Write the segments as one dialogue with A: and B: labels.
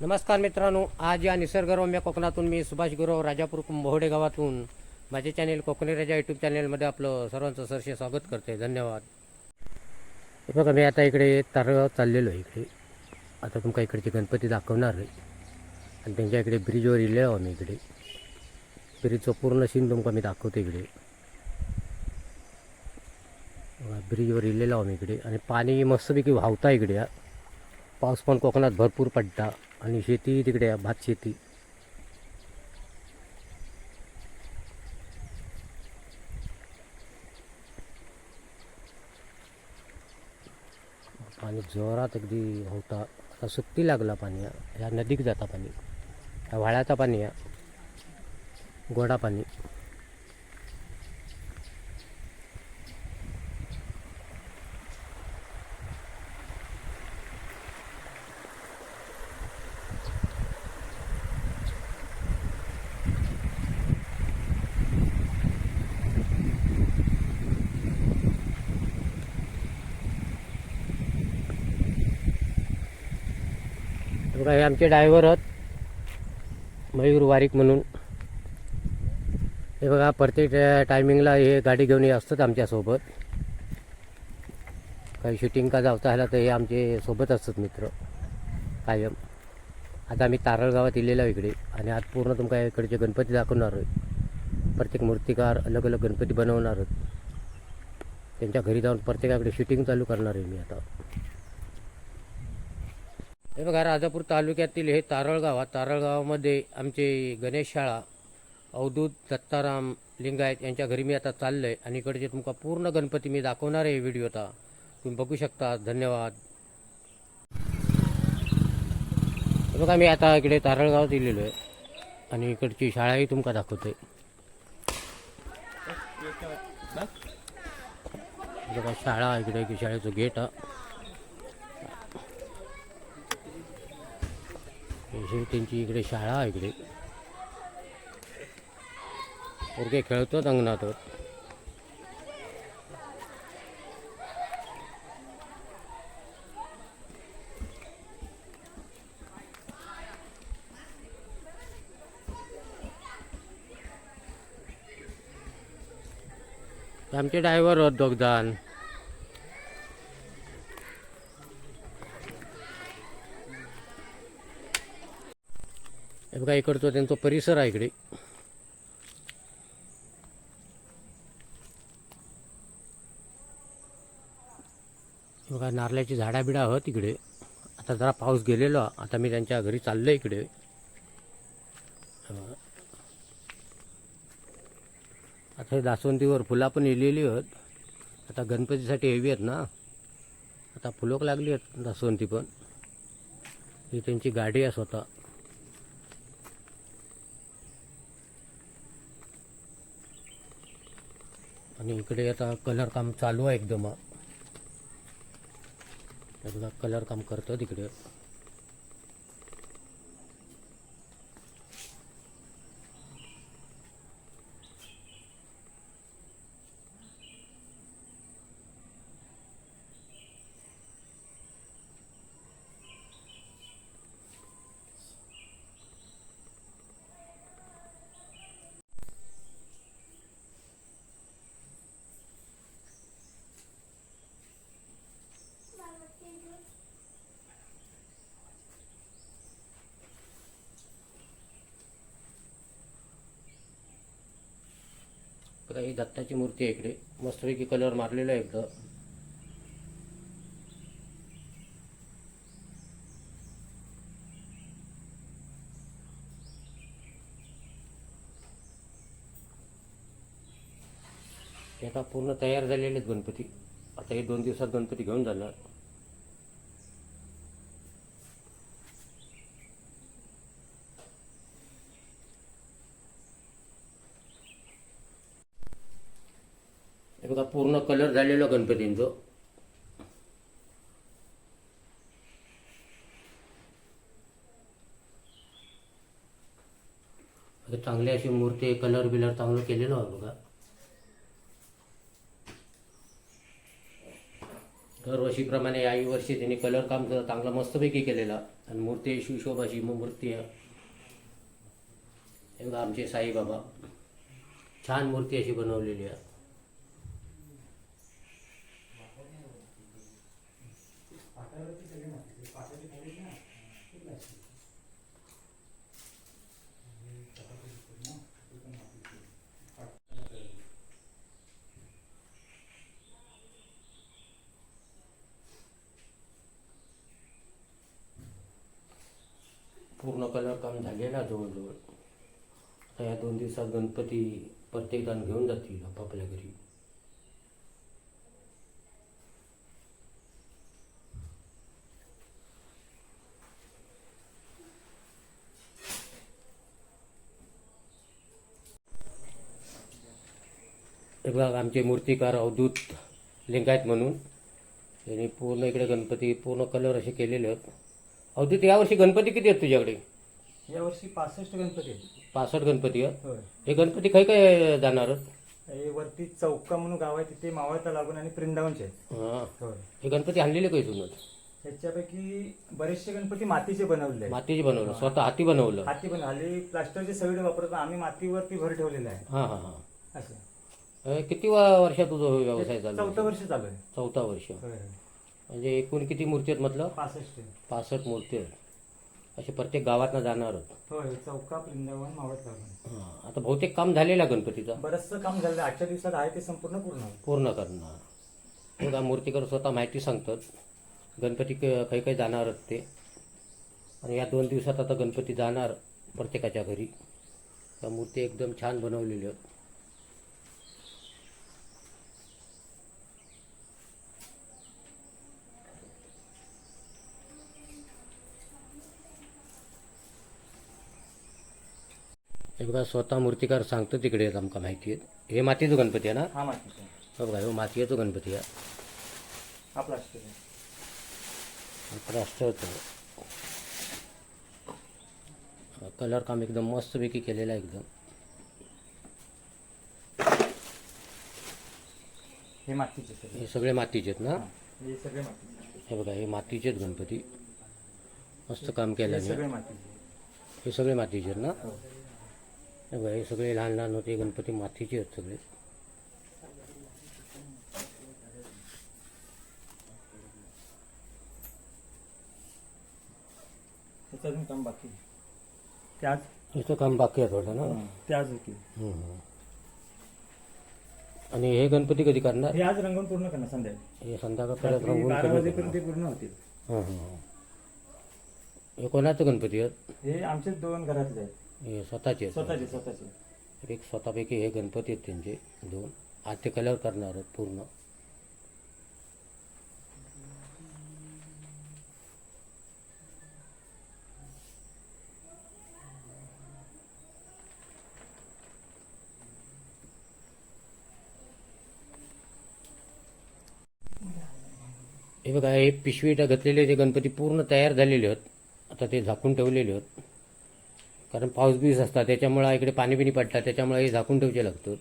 A: नमस्कार मित्रांनो आज या निसर्गरम्य कोकणातून मी सुभाष गुरव राजापूर कुंभवडे गावातून. माझे चॅनेल कोकणी राजा यूट्यूब चॅनेलमध्ये आपलं सर्वांचं सरसे स्वागत करते. धन्यवाद. हे बघा मी आता इकडे तारगाव चाललेलो आहे इकडे. आता तुमका इकडचे गणपती दाखवणार आहे. आणि त्यांच्या इकडे ब्रिजवर इले आहो मी इकडे. ब्रिजचं पूर्ण सीन तुमका मी दाखवतो इकडे. ब्रिजवर इलेलो आहो मी इकडे. आणि पाणी मस्तपैकी वाहता इकडे पाऊस पण कोकणात भरपूर पडता. आणि शेती तिकडे भात शेती. पाणी जोरात अगदी होता. आता सुट्टी लागला पाणी. ह्या नदीक जाता पाणी. ह्या व्हाळाचा पाणी या गोडा पाणी. बघा हे आमचे ड्रायव्हर आहेत. मयूर वारीक म्हणून. हे बघा प्रत्येक टायमिंगला हे गाडी घेऊन हे असतात आमच्यासोबत. काही शूटिंग का जावता आला तर हे आमचे सोबत असतात मित्र. कायम. आता आम्ही तारळ गावात इलेलो आहे इकडे. आणि आज पूर्ण तुमका इकडचे गणपती दाखवणार आहे. प्रत्येक मूर्तिकार अलग अलग गणपती बनवणार आहेत. त्यांच्या घरी जाऊन प्रत्येकाकडे शूटिंग चालू करणार आहे मी आता. हे बघा राजापूर तालुक्यातील हे तारळगाव तारळगावामध्ये आमचे गणेश शाळा अवधूत दत्ताराम लिंगायत यांच्या घरी मी आता चाललंय आहे आणि इकडचे तुमका पूर्ण गणपती मी दाखवणार आहे व्हिडिओ आता तुम्ही बघू शकता. धन्यवाद. हे बघा मी आता इकडे तारळगाव दिलेलो आहे आणि इकडची शाळाही तुमका दाखवते बघा शाळा इकडे शाळेचं गेट हा. त्यांची इकडे शाळा आहे इकडे. पोरगे खेळतात अंगणात आमचे ड्रायव्हर होत दोगदान हे बघा इकडचं त्यांचा परिसर आहे इकडे. बघा नारळाची झाडा बिडा आहोत तिकडे आता जरा पाऊस गेलेलो आता मी त्यांच्या घरी चाललो इकडे. आता हे दासवंतीवर फुला पण येलेली आहेत आता गणपतीसाठी हेवी आहेत ना. आता फुलोक लागली आहेत दासवंती पण. ही त्यांची गाडी आहे स्वतः. आणि इकडे आता कलर काम चालू आहे एकदम. त्याला कलर काम करतो तिकडे. दत्ताची मूर्ती आहे इकडे. मस्तपैकी कलर मारलेला आहे एकदा. आता पूर्ण तयार झालेले आहेत गणपती. आता हे दोन दिवसात गणपती घेऊन जाणार. बघा पूर्ण कलर झालेला गणपतींचं? चांगली अशी मूर्ती कलर बिलर चांगलं केलेलं आहे बघा. दरवर्षीप्रमाणे याही वर्षी त्यांनी कलर काम जरा चांगलं मस्तपैकी केलेलं. आणि मूर्ती अशी मूर्ती आहे. हे बघा आमचे साईबाबा. छान मूर्ती अशी बनवलेली आहे. पूर्ण कलर काम झालेला जवळजवळ. आता या दोन दिवसात गणपती प्रत्येक जण घेऊन जातील आपापल्या घरी. हे आमचे मूर्तिकार अवधूत लिंगायत म्हणून. त्यांनी पूर्ण इकडे गणपती पूर्ण कलर असे केलेले आहेत. अवधूत यावर्षी गणपती किती आहेत तुझ्याकडे?
B: यावर्षी पासष्ट गणपती आहेत.
A: पासष्ट गणपती आहेत?
B: होय.
A: हे गणपती काही काय जाणार
B: हे वरती चौका म्हणून गाव आहे तिथे मावळता लागून आणि वृंदावनचे आहेत.
A: हा.
B: होय.
A: हे गणपती आणलेले काही इथूनच
B: ह्याच्यापैकी बरेचसे गणपती मातीचे बनवलेले आहेत.
A: मातीचे बनवलं स्वतः हाती बनवलं.
B: हाती पण हल्ली प्लास्टरचे सगळे वापरतो आम्ही मातीवरती भर ठेवलेला आहे.
A: हा हा हा.
B: असं.
A: किती वा- वर्षात तुझा व्यवसाय चालू
B: चौथं वर्ष चालू आहे.
A: चौथा वर्ष.
B: होय होय.
A: म्हणजे एकूण किती मूर्ती आहेत म्हटलं?
B: पासष्ट
A: पासष्ट मूर्ती आहेत. असे प्रत्येक गावातनं जाणार आहेत.
B: होय चौका वृंदावन
A: हा आता बहुतेक काम झालेलं आहे गणपतीचं.
B: बरंचसं काम झालं आजच्या दिवसात आहे ते संपूर्ण पूर्ण. होईल.
A: पूर्ण करणार. बघा मूर्तीकर स्वतः माहिती सांगतात. गणपती क- काही काही जाणार आहेत ते. आणि या दोन दिवसात आता गणपती जाणार प्रत्येकाच्या घरी. त्या मूर्ती एकदम छान बनवलेली आहेत. हे बघा स्वतः मूर्तिकार सांगतो तिकडे आमका माहिती आहे. हे मातीचं गणपती आहे ना?
B: हा मातीचा.
A: हो बघा हो मातीचा गणपती आहे.
B: हा प्लास्टिक आहे.
A: राष्ट्रचं कलर काम एकदम मस्तपैकी केलेलं आहे एकदम.
B: हे मातीचे सगळे.
A: हे सगळे मातीचे आहेत ना?
B: हा, हे सगळे मातीचे.
A: हे बघा हे मातीचेच गणपती. मस्त काम
B: हे
A: केलं
B: सगळे मातीचे.
A: हे सगळे मातीचे आहेत ना?
B: हो.
A: हे. बघा हे सगळे लहान लहान होते गणपती मातीचे आहेत सगळे.
B: त्याचं अजून काम बाकी आहे. त्याच
A: इथं काम बाकी आहे थोडं ना?
B: त्याच होती
A: हम्म. आणि हे गणपती कधी करणार?
B: हे आज रंगवून पूर्ण करणार संध्याकाळी.
A: हे संध्याकाळपर्यंत
B: रात्री
A: रंगवून
B: बारा
A: पूर्ण
B: वाजेपर्यंत. ते पूर्ण होतील.
A: हं, हं, हं. हे कोणाचं गणपती आहेत?
B: हे आमचे दोन घरातले आहेत.
A: हे स्वतःचे आहेत.
B: स्वतःचे स्वतःचे.
A: एक स्वतःपैकी हे गणपती आहेत त्यांचे दोन. आज ते कलर करणार आहेत पूर्ण. हे बघा हे पिशवीटा घातलेले ते गणपती पूर्ण तयार झालेले आहेत आता ते झाकून ठेवलेले आहेत. कारण पाऊस बीस असतात त्याच्यामुळे इकडे पाणी बिणी पडतात त्याच्यामुळे हे झाकून ठेवचे लागतात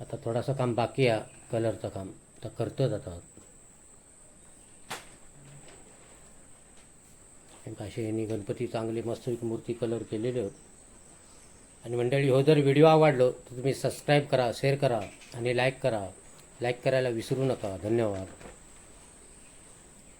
A: आता थोडासा काम बाकी आहे कलरचं काम. तर करतोच आता. असे यांनी गणपती चांगली मस्त मूर्ती कलर केलेले आहेत आणि मंडळी हो जर व्हिडिओ आवडलो तर तुम्ही सबस्क्राईब करा शेअर करा आणि लाईक करा. लाईक करायला विसरू नका. धन्यवाद.